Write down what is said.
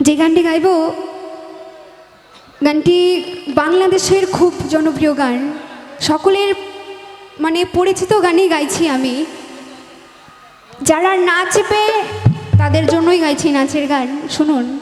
যে গানটি গাইব, গানটি বাংলাদেশের খুব জনপ্রিয় গান। সকলের মানে পরিচিত গানই গাইছি আমি। যারা নাচবে তাদের জন্যই গাইছি নাচের গান। শুনুন।